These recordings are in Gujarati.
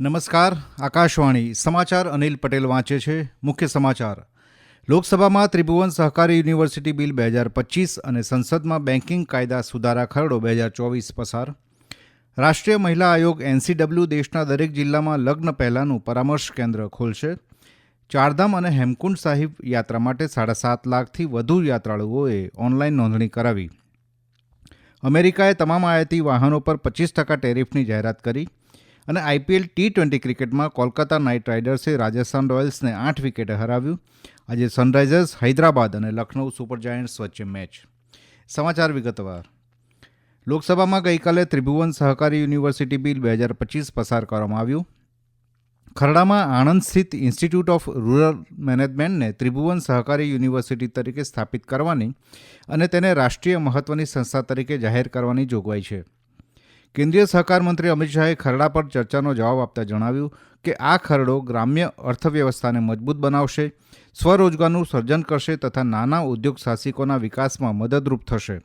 નમસ્કાર, આકાશવાણી. સમાચાર અનિલ પટેલ વાંચે છે. મુખ્ય સમાચાર. લોકસભામાં ત્રિભુવન સહકારી યુનિવર્સિટી બિલ બે હજાર પચીસ અને સંસદમાં બેન્કિંગ કાયદા સુધારા ખરડો બે હજાર ચોવીસ પસાર. રાષ્ટ્રીય મહિલા આયોગ એનસીડબલ્યુ દેશના દરેક જિલ્લામાં લગ્ન પહેલાંનું પરામર્શ કેન્દ્ર ખોલશે. ચારધામ અને હેમકુંડ સાહિબ યાત્રા માટે સાડા સાત લાખથી વધુ યાત્રાળુઓએ ઓનલાઈન નોંધણી કરાવી. અમેરિકાએ તમામ આયાતી વાહનો પર પચીસ ટકા ટેરિફની જાહેરાત કરી. અને આઈપીએલ ટી ટ્વેન્ટી ક્રિકેટમાં કોલકાતા નાઇટ રાઇડર્સે રાજસ્થાન રોયલ્સને આઠ વિકેટે હરાવ્યું. આજે સનરાઇઝર્સ હૈદરાબાદ અને લખનૌ સુપર જાયન્ટ્સ વચ્ચે મેચ. સમાચાર વિગતવાર. લોકસભામાં ગઈકાલે ત્રિભુવન સહકારી યુનિવર્સિટી બિલ બે હજાર પચીસ પસાર કરવામાં આવ્યું. ખરડામાં આણંદ સ્થિત ઇન્સ્ટિટ્યૂટ ઓફ રૂરલ મેનેજમેન્ટને ત્રિભુવન સહકારી યુનિવર્સિટી તરીકે સ્થાપિત કરવાની અને તેને રાષ્ટ્રીય મહત્ત્વની સંસ્થા તરીકે જાહેર કરવાની જોગવાઈ છે. કેન્દ્રીય સહકાર મંત્રી અમિત શાહે ખરડા પર ચર્ચાનો જવાબ આપતા જણાવ્યું કે આ ખરડો ગ્રામ્ય અર્થવ્યવસ્થાને મજબૂત બનાવશે, સ્વરોજગારનું સર્જન કરશે તથા નાના ઉદ્યોગ સાહસિકોના વિકાસમાં મદદરૂપ થશે.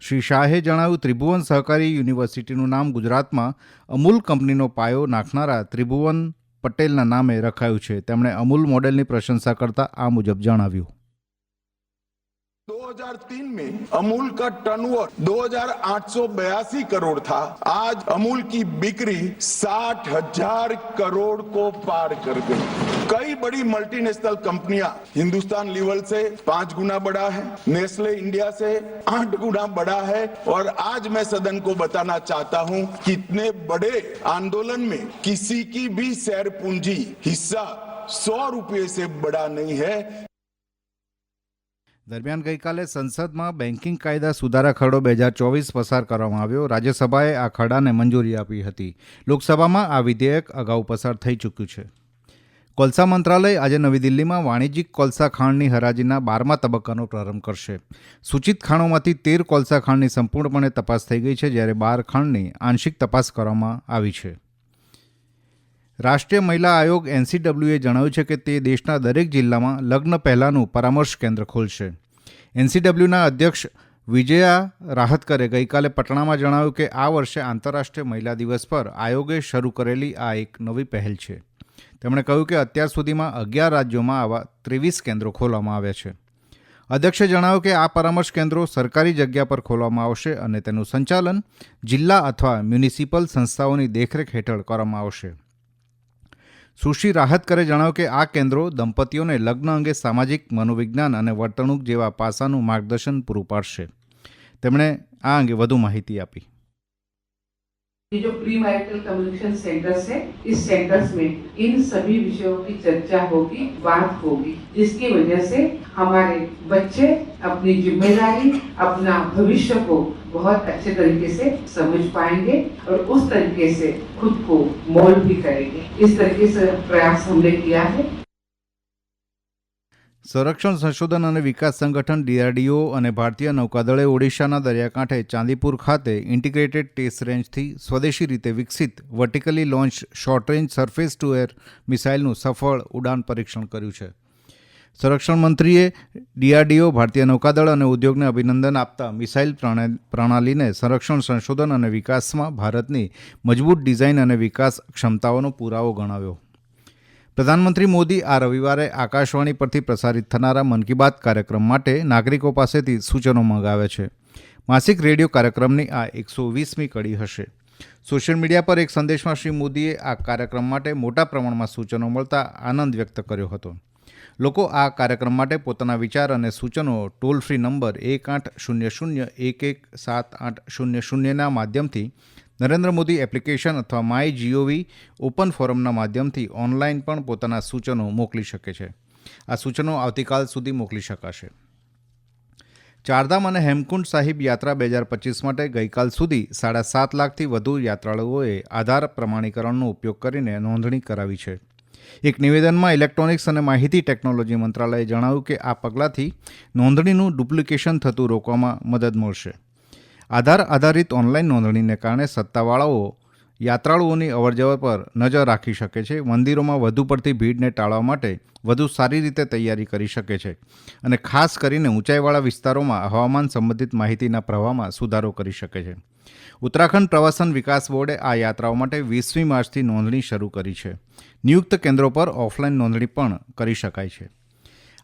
શ્રી શાહે જણાવ્યું, ત્રિભુવન સહકારી યુનિવર્સિટીનું નામ ગુજરાતમાં અમૂલ કંપનીનો પાયો નાખનારા ત્રિભુવન પટેલના નામે રખાયું છે. તેમણે અમૂલ મોડેલની પ્રશંસા કરતા આ મુજબ જણાવ્યું. 2003 में अमूल का टर्नओवर 2882 करोड़ था। आज अमूल की बिक्री साठ हज़ार करोड़ को पार कर गई। कई बड़ी मल्टीनेशनल कंपनियाँ हिंदुस्तान लेवल से पाँच गुना बड़ा है नेस्ले इंडिया से आठ गुना बड़ा है और आज मैं सदन को बताना चाहता हूँ कि इतने बड़े आंदोलन में किसी की भी शेयर पूंजी हिस्सा सौ रुपए से बड़ा नहीं है દરમિયાન ગઈકાલે સંસદમાં બેન્કિંગ કાયદા સુધારા ખરડો બે હજાર ચોવીસ પસાર કરવામાં આવ્યો. રાજ્યસભાએ આ ખરડાને મંજૂરી આપી હતી. લોકસભામાં આ વિધેયક અગાઉ પસાર થઈ ચૂક્યું છે. કોલસા મંત્રાલય આજે નવી દિલ્હીમાં વાણિજ્યિક કોલસા ખાણની હરાજીના બારમા તબક્કાનો પ્રારંભ કરશે. સૂચિત ખાણોમાંથી તેર કોલસા ખાણની સંપૂર્ણપણે તપાસ થઈ ગઈ છે, જ્યારે બાર ખાણની આંશિક તપાસ કરવામાં આવી છે. રાષ્ટ્રીય મહિલા આયોગ એનસીડબ્લ્યુએ જણાવ્યું છે કે તે દેશના દરેક જિલ્લામાં લગ્ન પહેલાંનું પરામર્શ કેન્દ્ર ખોલશે. એનસીડબલ્યુના અધ્યક્ષ વિજયા રાહતકરે ગઈકાલે પટણામાં જણાવ્યું કે આ વર્ષે આંતરરાષ્ટ્રીય મહિલા દિવસ પર આયોગે શરૂ કરેલી આ એક નવી પહેલ છે. તેમણે કહ્યું કે અત્યાર સુધીમાં અગિયાર રાજ્યોમાં આવા ત્રેવીસ કેન્દ્રો ખોલવામાં આવ્યા છે. અધ્યક્ષે જણાવ્યું કે આ પરામર્શ કેન્દ્રો સરકારી જગ્યા પર ખોલવામાં આવશે અને તેનું સંચાલન જિલ્લા અથવા મ્યુનિસિપલ સંસ્થાઓની દેખરેખ હેઠળ કરવામાં આવશે. સુશ્રી રાહતકરે જણાવ્યું કે આ કેન્દ્રો દંપતીઓને લગ્ન અંગે સામાજિક મનોવિજ્ઞાન અને વર્તણૂક જેવા પાસાનું માર્ગદર્શન પૂરું પાડશે. તેમણે આ અંગે વધુ માહિતી આપી. ये जो प्री मैरिटल कम्युनिकेशन सेंटर्स है, इस सेंटर्स में इन सभी विषयों की चर्चा होगी, बात होगी, जिसकी वजह से हमारे बच्चे अपनी ज़िम्मेदारी, अपना भविष्य को बहुत अच्छे तरीके से समझ पाएँगे और उस तरीके से खुद को मोल्ड भी करेंगे। इस तरीके से प्रयास हमने किया है। સંરક્ષણ સંશોધન અને વિકાસ સંગઠન ડીઆરડીઓ અને ભારતીય નૌકાદળે ઓડિશાના દરિયાકાંઠે ચાંદીપુર ખાતે ઇન્ટિગ્રેટેડ ટેસ્ટ રેન્જથી સ્વદેશી રીતે વિકસિત vertically launch short range surface to air મિસાઇલનું સફળ ઉડાન પરીક્ષણ કર્યું છે. સંરક્ષણ મંત્રીએ ડીઆરડીઓ, ભારતીય નૌકાદળ અને ઉદ્યોગને અભિનંદન આપતા મિસાઇલ પ્રણા- પ્રણાલીને સંરક્ષણ સંશોધન અને વિકાસમાં ભારતની મજબૂત ડિઝાઇન અને વિકાસ ક્ષમતાઓનો પુરાવો ગણાવ્યો. પ્રધાનમંત્રી મોદી આ રવિવારે આકાશવાણી પરથી પ્રસારિત થનારા મન કી બાત કાર્યક્રમ માટે નાગરિકો પાસેથી સૂચનો મંગાવે છે. માસિક રેડિયો કાર્યક્રમની આ એકસો વીસમી કડી હશે. સોશિયલ મીડિયા પર એક સંદેશમાં શ્રી મોદીએ આ કાર્યક્રમ માટે મોટા પ્રમાણમાં સૂચનો મળતા આનંદ વ્યક્ત કર્યો હતો. લોકો આ કાર્યક્રમ માટે પોતાના વિચાર અને સૂચનો ટોલ ફ્રી નંબર એક આઠ શૂન્ય શૂન્ય એક એક સાત આઠ શૂન્ય શૂન્યના માધ્યમથી નરેન્દ્ર મોદી એપ્લિકેશન અથવા my G O V open ફોરમના માધ્યમથી ઓનલાઈન પણ પોતાના સૂચનો મોકલી શકે છે. આ સૂચનો આવતીકાલ સુધી મોકલી શકાશે. ચારધામ અને હેમકુંડ સાહિબ યાત્રા બે હજાર પચીસ માટે ગઈકાલ સુધી સાડા સાત લાખથી વધુ યાત્રાળુઓએ આધાર પ્રમાણીકરણનો ઉપયોગ કરીને નોંધણી કરાવી છે. એક નિવેદનમાં ઇલેક્ટ્રોનિક્સ અને માહિતી ટેકનોલોજી મંત્રાલયે જણાવ્યું કે આ પગલાંથી નોંધણીનું ડુપ્લિકેશન થતું રોકવામાં મદદ મળશે. આધાર આધારિત ઓનલાઈન નોંધણીને કારણે સત્તાવાળાઓ યાત્રાળુઓની અવરજવર પર નજર રાખી શકે છે. મંદિરોમાં વધુ પડતી ભીડને ટાળવા માટે વધુ સારી રીતે તૈયારી કરી શકે છે અને ખાસ કરીને ઊંચાઈવાળા વિસ્તારોમાં હવામાન સંબંધિત માહિતીના પ્રવાહમાં સુધારો કરી શકે છે. ઉત્તરાખંડ પ્રવાસન વિકાસ બોર્ડે આ યાત્રાઓ માટે વીસમી માર્ચથી નોંધણી શરૂ કરી છે. નિયુક્ત કેન્દ્રો પર ઓફલાઈન નોંધણી પણ કરી શકાય છે.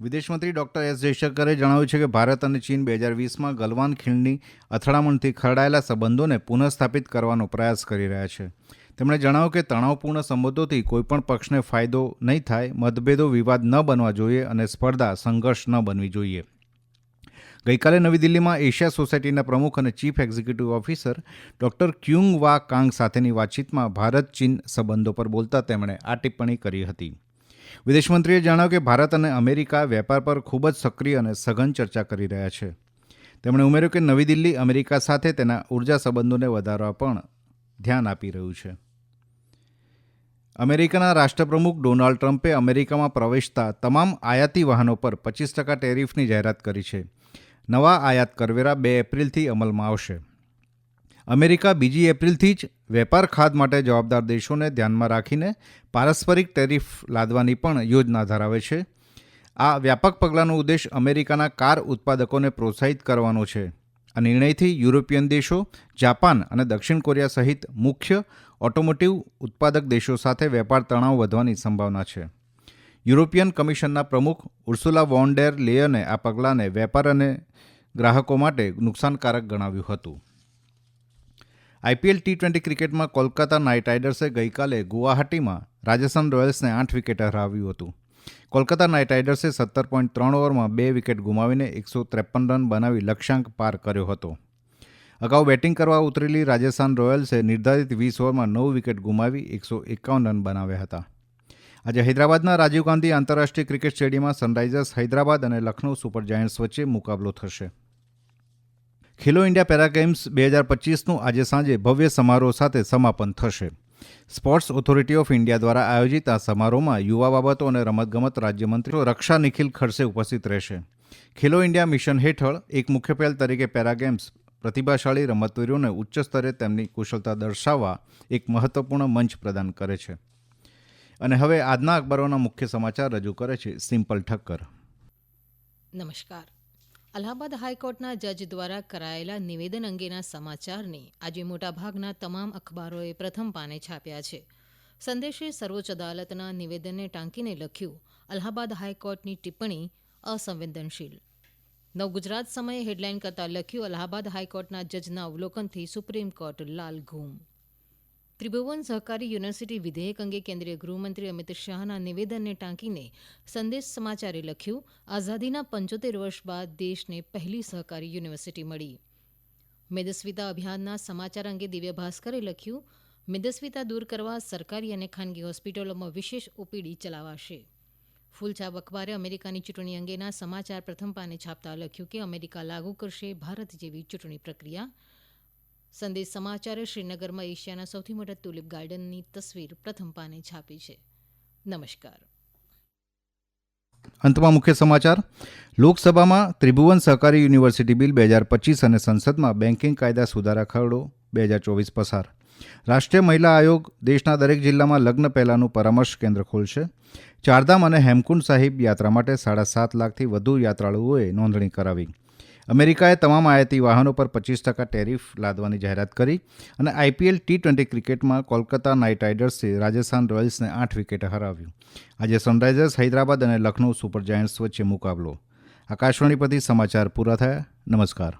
વિદેશમંત્રી ડોક્ટર એસ જયશંકરે જણાવ્યું છે કે ભારત અને ચીન બે હજાર વીસમાં ગલવાન ખીણની અથડામણથી ખરડાયેલા સંબંધોને પુનઃસ્થાપિત કરવાનો પ્રયાસ કરી રહ્યા છે. તેમણે જણાવ્યું કે તણાવપૂર્ણ સંબંધોથી કોઈપણ પક્ષને ફાયદો નહીં થાય, મતભેદો વિવાદ ન બનવા જોઈએ અને સ્પર્ધા સંઘર્ષ ન બનવી જોઈએ. ગઈકાલે નવી દિલ્હીમાં એશિયા સોસાયટીના પ્રમુખ અને chief executive officer doctor Kyung Wha Kang સાથેની વાતચીતમાં ભારત ચીન સંબંધો પર બોલતા તેમણે આ ટિપ્પણી કરી હતી. વિદેશમંત્રીએ જણાવ્યું કે ભારત અને અમેરિકા વેપાર પર ખૂબ જ સક્રિય અને સઘન ચર્ચા કરી રહ્યા છે. તેમણે ઉમેર્યું કે નવી દિલ્હી અમેરિકા સાથે તેના ઊર્જા સંબંધોને વધારવા પણ ધ્યાન આપી રહ્યું છે. અમેરિકાના રાષ્ટ્રપ્રમુખ ડોનાલ્ડ ટ્રમ્પે અમેરિકામાં પ્રવેશતા તમામ આયાતી વાહનો પર પચીસ ટકા ટેરિફની જાહેરાત કરી છે. નવા આયાત કરવેરા બે એપ્રિલથી અમલમાં આવશે. અમેરિકા બીજી એપ્રિલથી જ વેપાર ખાદ માટે જવાબદાર દેશોને ધ્યાનમાં રાખીને પારસ્પરિક ટેરિફ લાદવાની પણ યોજના ધરાવે છે. આ વ્યાપક પગલાંનો ઉદ્દેશ અમેરિકાના કાર ઉત્પાદકોને પ્રોત્સાહિત કરવાનો છે આ નિર્ણયથી યુરોપિયન દેશો, જાપાન અને દક્ષિણ કોરિયા સહિત મુખ્ય ઓટોમોટિવ ઉત્પાદક દેશો સાથે વેપાર તણાવ વધવાની સંભાવના છે. યુરોપિયન કમિશનના પ્રમુખ ઉર્સુલા વોન ડેર લેયને આ પગલાંને વેપાર અને ગ્રાહકો માટે નુકસાનકારક ગણાવ્યું હતું. આઈપીએલ ટી ટ્વેન્ટી ક્રિકેટમાં કોલકાતા નાઇટ રાઇડર્સે ગઈકાલે ગુવાહાટીમાં રાજસ્થાન રોયલ્સને આઠ વિકેટ હરાવ્યું હતું. કોલકાતા નાઇટ રાઇડર્સે સત્તર પોઈન્ટ ત્રણ ઓવરમાં બે વિકેટ ગુમાવીને એકસો ત્રેપન રન બનાવી લક્ષ્યાંક પાર કર્યો હતો. અગાઉ બેટિંગ કરવા ઉતરેલી રાજસ્થાન રોયલ્સે નિર્ધારિત વીસ ઓવરમાં નવ વિકેટ ગુમાવી એકસો એકાવન રન બનાવ્યા હતા. આજે હૈદરાબાદના રાજીવ ગાંધી આંતરરાષ્ટ્રીય ક્રિકેટ સ્ટેડિયમમાં સનરાઇઝર્સ હૈદરાબાદ અને લખનૌ સુપર જાયન્ટ્સ વચ્ચે મુકાબલો થશે. ખેલો ઇન્ડિયા પેરાગેમ્સ બે હજાર પચીસનું આજે સાંજે ભવ્ય સમારોહ સાથે સમાપન થશે. સ્પોર્ટ્સ ઓથોરિટી ઓફ ઇન્ડિયા દ્વારા આયોજિત આ સમારોહમાં યુવા બાબતો અને રમતગમત રાજ્યમંત્રી રક્ષા નિખિલ ખડસે ઉપસ્થિત રહેશે. ખેલો ઇન્ડિયા મિશન હેઠળ એક મુખ્ય પહેલ તરીકે પેરાગેમ્સ પ્રતિભાશાળી રમતવીરોને ઉચ્ચ સ્તરે તેમની કુશળતા દર્શાવવા એક મહત્વપૂર્ણ મંચ પ્રદાન કરે છે. અને હવે આજના અખબારોના મુખ્ય સમાચાર રજૂ કરે છે સિમ્પલ ઠક્કર. નમસ્કાર. અલ્હાબાદ હાઈકોર્ટના જજ દ્વારા કરાયેલા નિવેદન અંગેના સમાચારને આજે મોટાભાગના તમામ અખબારોએ પ્રથમ પાને છાપ્યા છે. સંદેશે સર્વોચ્ચ અદાલતના નિવેદનને ટાંકીને લખ્યું, અલ્હાબાદ હાઈકોર્ટની ટિપ્પણી અસંવેદનશીલ. નવ ગુજરાત સમયે હેડલાઇન કરતા લખ્યું, અલ્હાબાદ હાઈકોર્ટના જજના અવલોકનથી સુપ્રીમ કોર્ટ લાલ ઘૂમ. ત્રિભુવન સહકારી યુનિવર્સિટી વિધેયક અંગે કેન્દ્રીય ગૃહમંત્રી અમિત શાહના નિવેદનને ટાંકીને સંદેશ સમાચારે લખ્યું, આઝાદીના પંચોતેર વર્ષ બાદ દેશને પહેલી સહકારી યુનિવર્સિટી મળી. મેદસ્વિતા અભિયાનના સમાચાર અંગે દિવ્ય ભાસ્કરે લખ્યું, મેદસ્વિતા દૂર કરવા સરકારી અને ખાનગી હોસ્પિટલોમાં વિશેષ ઓપીડી ચલાવાશે. ફૂલછાપ અખબારે અમેરિકાની ચૂંટણી અંગેના સમાચાર પ્રથમ પાને છાપતા લખ્યું કે અમેરિકા લાગુ કરશે ભારત જેવી ચૂંટણી પ્રક્રિયા. સંદેશ સમાચારે શ્રીનગરમાં એશિયાના સૌથી મોટા તુલિપ ગાર્ડનની તસવીર પ્રથમ પાને છાપી છે. નમસ્કાર. અંતમાં મુખ્ય સમાચાર. લોકસભામાં ત્રિભુવન સહકારી યુનિવર્સિટી બિલ બે હજાર પચીસ અને સંસદમાં બેન્કિંગ કાયદા સુધારા ખરડો બે હજાર ચોવીસ પસાર. રાષ્ટ્રીય મહિલા આયોગ દેશના દરેક જિલ્લામાં લગ્ન પહેલાંનું પરામર્શ કેન્દ્ર ખોલશે. ચારધામ અને હેમકુંડ સાહિબ યાત્રા માટે સાડા સાત લાખથી વધુ યાત્રાળુઓએ નોંધણી કરાવી. અમેરિકાએ તમામ આયાતી વાહનો પર પચીસ ટકા ટેરિફ લાદવાની જાહેરાત કરી અને આઈપીએલ ટી ટ્વેન્ટી ક્રિકેટમાં કોલકાતા નાઇટ રાઇડર્સે રાજસ્થાન રોયલ્સને આઠ વિકેટ હરાવ્યું. આજે સનરાઇઝર્સ હૈદરાબાદ અને લખનૌ સુપર જાયન્ટ્સ વચ્ચે મુકાબલો. આકાશવાણી પરથી સમાચાર પૂરા થયા. નમસ્કાર.